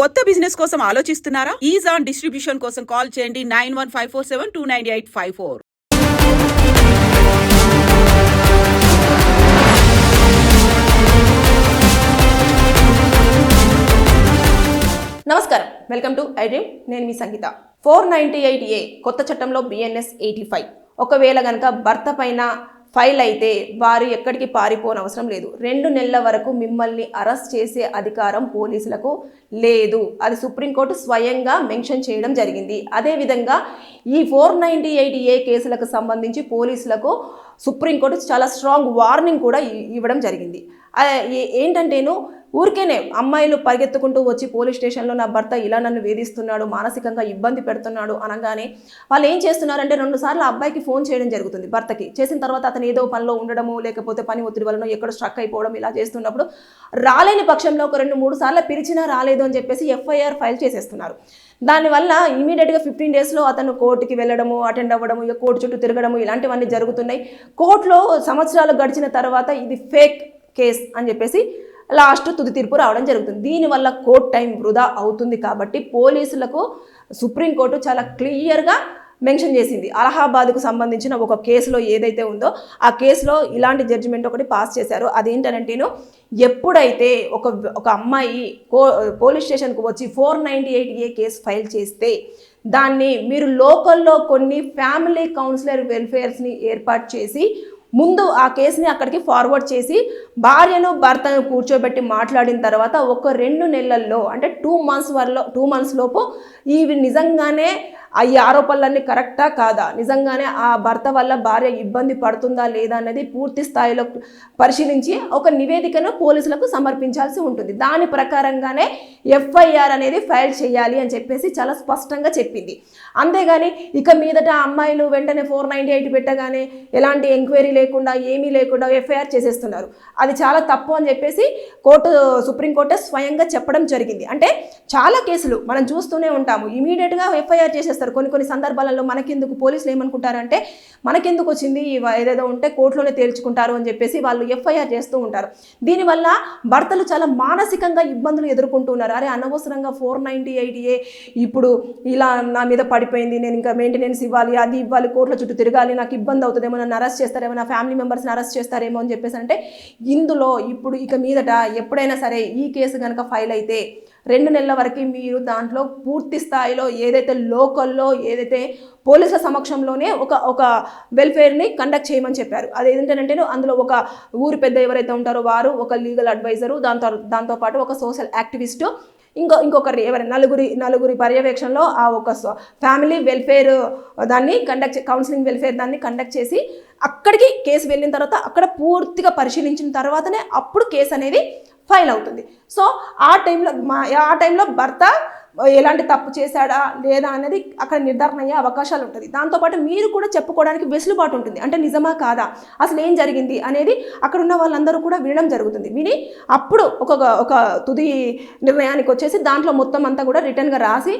కొత్త బిజినెస్ కోసం ఆలోచిస్తున్నారా? ఈజ్ ఆన్ డిస్ట్రిబ్యూషన్ కోసం కాల్ చేయండి nine one five four seven two nine eight five four. నమస్కారం. వెల్కమ్ టు ఐడ్రీమ్ నేను మీ Sangeetha. Four ninety eight A కొత్త చట్టంలో బిఎన్ఎస్ ఎయిటీ ఫైవ్. ఒకవేళ కనుక భర్త పైన ఫైల్ అయితే వారు ఎక్కడికి పారిపోనవసరం లేదు. రెండు నెలల వరకు మిమ్మల్ని అరెస్ట్ చేసే అధికారం పోలీసులకు లేదు. అది సుప్రీంకోర్టు స్వయంగా మెన్షన్ చేయడం జరిగింది. అదేవిధంగా ఈ ఫోర్ నైంటీ ఎయిట్ ఏ కేసులకు సంబంధించి పోలీసులకు సుప్రీంకోర్టు చాలా స్ట్రాంగ్ వార్నింగ్ కూడా ఇ- ఇవ్వడం జరిగింది. ఏంటంటేను ఊరికేనే అమ్మాయిలు పరిగెత్తుకుంటూ వచ్చి పోలీస్ స్టేషన్లో నా భర్త ఇలా నన్ను వేధిస్తున్నాడు మానసికంగా ఇబ్బంది పెడుతున్నాడు అనగానే వాళ్ళు ఏం చేస్తున్నారంటే రెండు సార్లు అబ్బాయికి ఫోన్ చేయడం జరుగుతుంది భర్తకి. చేసిన తర్వాత అతను ఏదో పనిలో ఉండడము లేకపోతే పని ఒత్తిడి వలన ఎక్కడ స్ట్రక్ అయిపోవడం ఇలా చేస్తున్నప్పుడు రాలేని పక్షంలో ఒక రెండు మూడు సార్లు పిలిచినా రాలేదు అని చెప్పేసి ఎఫ్ఐఆర్ ఫైల్ చేసేస్తున్నారు. దానివల్ల ఇమీడియట్గా ఫిఫ్టీన్ డేస్లో అతను కోర్టుకి వెళ్ళడము అటెండ్ అవ్వడము ఇక కోర్టు చుట్టూ తిరగడము ఇలాంటివన్నీ జరుగుతున్నాయి. కోర్టులో సంవత్సరాలు గడిచిన తర్వాత ఇది ఫేక్ కేస్ అని చెప్పేసి లాస్ట్ తుది తీర్పు రావడం జరుగుతుంది. దీనివల్ల కోర్ట్ టైం వృధా అవుతుంది కాబట్టి పోలీసులకు సుప్రీంకోర్టు చాలా క్లియర్గా మెన్షన్ చేసింది. అలహాబాద్కు సంబంధించిన ఒక కేసులో ఏదైతే ఉందో ఆ కేసులో ఇలాంటి జడ్జిమెంట్ ఒకటి పాస్ చేశారు. అదేంటనంటేను ఎప్పుడైతే ఒక ఒక అమ్మాయి కో పోలీస్ స్టేషన్కు వచ్చి four ninety eight A case file చేస్తే దాన్ని మీరు లోకల్లో కొన్ని ఫ్యామిలీ కౌన్సిలర్ వెల్ఫేర్స్ని ఏర్పాటు చేసి ముందు ఆ కేసుని అక్కడికి ఫార్వర్డ్ చేసి భార్యను భర్తను కూర్చోబెట్టి మాట్లాడిన తర్వాత ఒక రెండు నెలల్లో అంటే టూ మంత్స్ వరలో టూ మంత్స్ లోపు ఇవి నిజంగానే ఈ ఆరోపణలన్నీ కరెక్టా కాదా? నిజంగానే ఆ భర్త వల్ల భార్య ఇబ్బంది పడుతుందా లేదా అనేది పూర్తి స్థాయిలో పరిశీలించి ఒక నివేదికను పోలీసులకు సమర్పించాల్సి ఉంటుంది. దాని ప్రకారంగానే ఎఫ్ఐఆర్ అనేది ఫైల్ చేయాలి అని చెప్పేసి చాలా స్పష్టంగా చెప్పింది. అంతేగాని ఇక మీదట అమ్మాయిలు వెంటనే ఫోర్ నైంటీ ఎయిట్ పెట్టగానే ఎలాంటి ఎంక్వైరీ లేకుండా ఏమీ లేకుండా ఎఫ్ఐఆర్ చేసేస్తున్నారు. అది చాలా తప్పు అని చెప్పేసి కోర్టు సుప్రీంకోర్టు స్వయంగా చెప్పడం జరిగింది. అంటే చాలా కేసులు మనం చూస్తూనే ఉంటాము. ఇమీడియట్గా ఎఫ్ఐఆర్ చేసేస్తారు కొన్ని కొన్ని సందర్భాలలో మనకెందుకు పోలీసులు ఏమనుకుంటారంటే మనకెందుకు వచ్చింది? ఏదేదో ఉంటే కోర్టులోనే తేల్చుకుంటారు అని చెప్పేసి వాళ్ళు ఎఫ్ఐఆర్ చేస్తూ ఉంటారు. దీనివల్ల భర్తలు చాలా మానసికంగా ఇబ్బందులు ఎదుర్కొంటున్నారు. అరే అనవసరంగా ఫోర్ నైంటీ ఎయిట్ ఏ ఇప్పుడు ఇలా నా మీద పడిపోయింది నేను ఇంకా మెయింటెనెన్స్ ఇవ్వాలి అది ఇవ్వాలి కోర్టుల చుట్టూ తిరగాలి నాకు ఇబ్బంది అవుతుందేమో నన్ను అరెస్ట్ చేస్తారేమో నా ఫ్యామిలీ మెంబర్స్ని అరెస్ట్ చేస్తారేమో అని చెప్పేసి అంటే ఇందులో ఇప్పుడు ఇక మీదట ఎప్పుడైనా సరే ఈ కేసు కనుక ఫైల్ అయితే రెండు నెలల వరకు మీరు దాంట్లో పూర్తి స్థాయిలో ఏదైతే లోకల్లో ఏదైతే పోలీసుల సమక్షంలోనే ఒక ఒక వెల్ఫేర్ని కండక్ట్ చేయమని చెప్పారు. అది ఏంటంటే అందులో ఒక ఊరి పెద్ద ఎవరైతే ఉంటారో వారు ఒక లీగల్ అడ్వైజరు దాంతో దాంతోపాటు ఒక సోషల్ యాక్టివిస్టు ఇంకో ఇంకొకరి ఎవరి నలుగురి నలుగురి పర్యవేక్షణలో ఆ ఒక ఫ్యామిలీ వెల్ఫేర్ దాన్ని కండక్ట్ కౌన్సిలింగ్ వెల్ఫేర్ దాన్ని కండక్ట్ చేసి అక్కడికి కేసు వెళ్ళిన తర్వాత అక్కడ పూర్తిగా పరిశీలించిన తర్వాతనే అప్పుడు కేసు అనేది ఫైల్ అవుతుంది. సో ఆ టైంలో మా ఆ టైంలో భర్త ఎలాంటి తప్పు చేశాడా లేదా అనేది అక్కడ నిర్ధారణ అయ్యే అవకాశాలు ఉంటుంది. దాంతోపాటు మీరు కూడా చెప్పుకోవడానికి వెసులుబాటు ఉంటుంది. అంటే నిజమా కాదా? అసలు ఏం జరిగింది అనేది అక్కడ ఉన్న వాళ్ళందరూ కూడా వినడం జరుగుతుంది. విని అప్పుడు ఒక ఒక తుది నిర్ణయానికి వచ్చేసి దాంట్లో మొత్తం అంతా కూడా రిటర్న్గా రాసి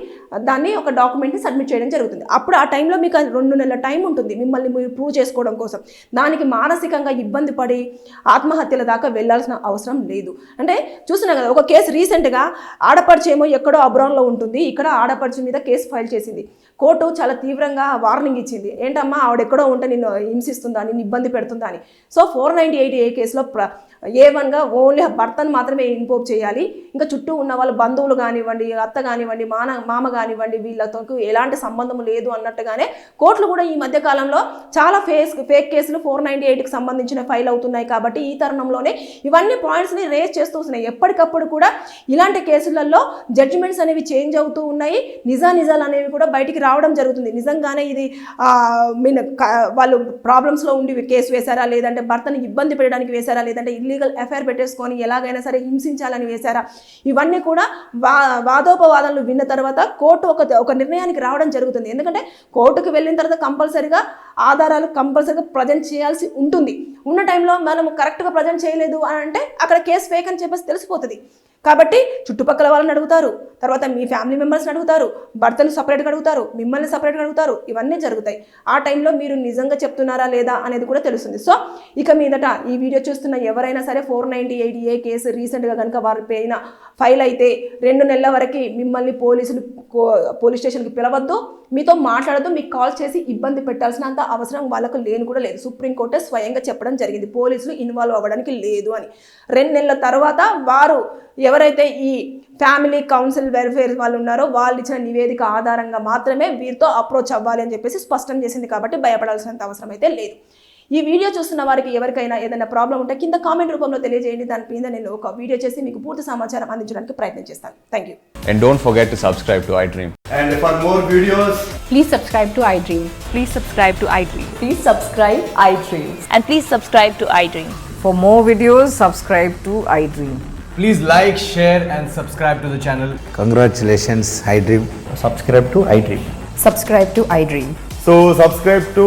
దాన్ని ఒక డాక్యుమెంట్ని సబ్మిట్ చేయడం జరుగుతుంది. అప్పుడు ఆ టైంలో మీకు రెండు నెలల టైం ఉంటుంది మిమ్మల్ని మీరు ప్రూవ్ చేసుకోవడం కోసం. దానికి మానసికంగా ఇబ్బంది పడి ఆత్మహత్యల దాకా వెళ్ళాల్సిన అవసరం లేదు. అంటే చూసినా కదా ఒక కేసు రీసెంట్గా ఆడపడిచేమో ఎక్కడో అబ్రాన్లో ఉంటుంది. ఇక్కడ ఆడపడుచు మీద కేసు ఫైల్ చేసింది. కోర్టు చాలా తీవ్రంగా వార్నింగ్ ఇచ్చింది. ఏంటమ్మా ఆవిడెక్కడో ఉంటే నిన్ను హింసిస్తుందా నిన్ను ఇబ్బంది పెడుతుందా అని. So four ninety eight A కేసులో ప్ర ఏ వన్గా ఓన్లీ భర్తను మాత్రమే ఇన్పోప్ చేయాలి. ఇంకా చుట్టూ ఉన్న వాళ్ళ బంధువులు కానివ్వండి అత్త కానివ్వండి మాన మామ కానివ్వండి వీళ్ళతో ఎలాంటి సంబంధం లేదు అన్నట్టుగానే కోర్టులు కూడా ఈ మధ్య కాలంలో చాలా ఫేస్ ఫేక్ కేసులు ఫోర్ నైంటీ ఎయిట్కి సంబంధించిన ఫైల్ అవుతున్నాయి కాబట్టి ఈ తరుణంలోనే ఇవన్నీ పాయింట్స్ని రేస్ చేస్తూ వస్తున్నాయి. ఎప్పటికప్పుడు కూడా ఇలాంటి కేసులలో జడ్జిమెంట్స్ అనేవి చేంజ్ అవుతూ ఉన్నాయి. నిజా నిజాలు అనేవి కూడా బయటికి రావడం జరుగుతుంది. నిజంగానే ఇది మీన్ వాళ్ళు ప్రాబ్లమ్స్లో ఉండి కేసు వేశారా? లేదంటే భర్తను ఇబ్బంది పెట్టడానికి వేశారా? లేదంటే ఇల్లీగల్ ఎఫ్ఐఆర్ పెట్టేసుకొని ఎలాగైనా సరే హింసించాలని వేశారా? ఇవన్నీ కూడా వా వాదోపవాదనలు విన్న తర్వాత కోర్టు ఒక ఒక నిర్ణయానికి రావడం జరుగుతుంది. ఎందుకంటే కోర్టుకు వెళ్ళిన తర్వాత కంపల్సరిగా ఆధారాలు కంపల్సరిగా ప్రజెంట్ చేయాల్సి ఉంటుంది. ఉన్న టైంలో మనం కరెక్ట్గా ప్రజెంట్ చేయలేదు అని అంటే అక్కడ కేసు ఫేక్ అని చెప్పేసి తెలిసిపోతుంది. కాబట్టి చుట్టుపక్కల వాళ్ళని అడుగుతారు. తర్వాత మీ ఫ్యామిలీ మెంబర్స్ని అడుగుతారు. భర్తను సపరేట్గా అడుగుతారు. మిమ్మల్ని సపరేట్గా అడుగుతారు. ఇవన్నీ జరుగుతాయి. ఆ టైంలో మీరు నిజంగా చెప్తున్నారా లేదా అనేది కూడా తెలుస్తుంది. సో ఇక మీదట ఈ వీడియో చూస్తున్న ఎవరైనా సరే four ninety eight A case రీసెంట్గా కనుక వారి పైన ఫైల్ అయితే రెండు నెలల వరకు మిమ్మల్ని పోలీసులు పోలీస్ స్టేషన్కి పిలవద్దు. మీతో మాట్లాడద్దు. మీకు కాల్ చేసి ఇబ్బంది పెట్టాల్సినంత అవసరం వాళ్ళకు లేని కూడా లేదు. సుప్రీంకోర్టే స్వయంగా చెప్పడం జరిగింది. పోలీసులు ఇన్వాల్వ్ అవ్వడానికి లేదు అని. రెండు నెలల తర్వాత వారు ఎవరైతే ఈ ఫ్యామిలీ కౌన్సిల్ వెల్ఫేర్ వాళ్ళు ఉన్నారో వాళ్ళు ఇచ్చిన నివేదిక ఆధారంగా మాత్రమే వీరితో అప్రోచ్ అవ్వాలి అని చెప్పేసి స్పష్టం చేసింది కాబట్టి భయపడాల్సినంత అవసరం అయితే లేదు. ఈ వీడియో చూస్తున్న వారికి ఎవరికైనా ఏదైనా ప్రాబ్లం ఉంటే కింద కామెంట్ రూపంలో తెలియజేయండి. దాని మీద నేను ఒక వీడియో చేసి మీకు పూర్తి సమాచారం అందించడానికి ప్రయత్నం చేస్తాను. Thank you and don't forget to subscribe to iDream and for more videos please subscribe to iDream please subscribe to iDream please subscribe iDream and please subscribe to iDream for more videos subscribe to iDream please like share and subscribe to the channel congratulations iDream subscribe to iDream subscribe to iDream so subscribe to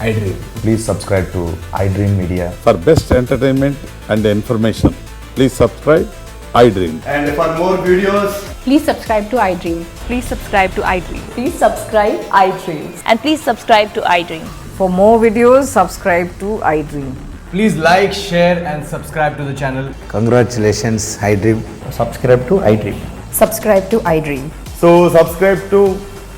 iDream. Please subscribe to I Dream Media. For best entertainment and information, please subscribe I Dream. And for more videos, please subscribe to I Dream. Please subscribe to I Dream. Please subscribe I Dream. And please subscribe to I Dream. For more videos, subscribe to I Dream. Please like, share and subscribe to the channel. Congratulations, I Dream. Subscribe to I Dream. Subscribe to I Dream. So subscribe to